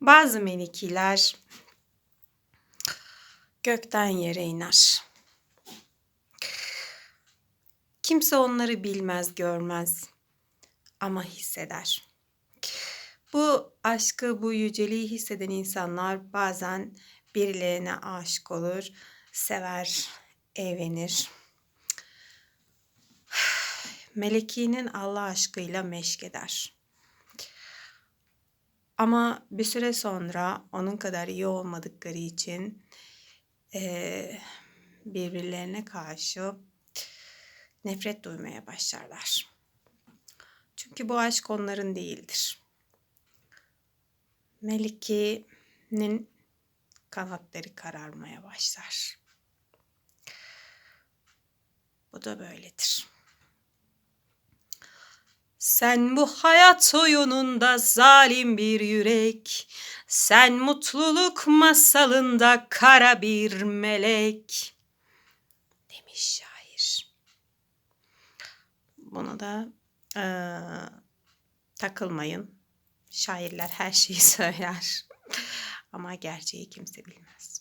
Bazı melikiler gökten yere iner. Kimse onları bilmez, görmez ama hisseder. Bu aşkı, bu yüceliği hisseden insanlar bazen birilerine aşık olur, sever, evlenir. Melekinin Allah aşkıyla meşk eder. Ama bir süre sonra onun kadar iyi olmadıkları için eee, birbirlerine karşı nefret duymaya başlarlar. Çünkü bu aşk onların değildir. Melike'nin kanatları kararmaya başlar. Bu da böyledir. Sen bu hayat oyununda zalim bir yürek, sen mutluluk masalında kara bir melek demiş şair. Buna da eee, takılmayın. Şairler her şeyi söyler ama gerçeği kimse bilmez.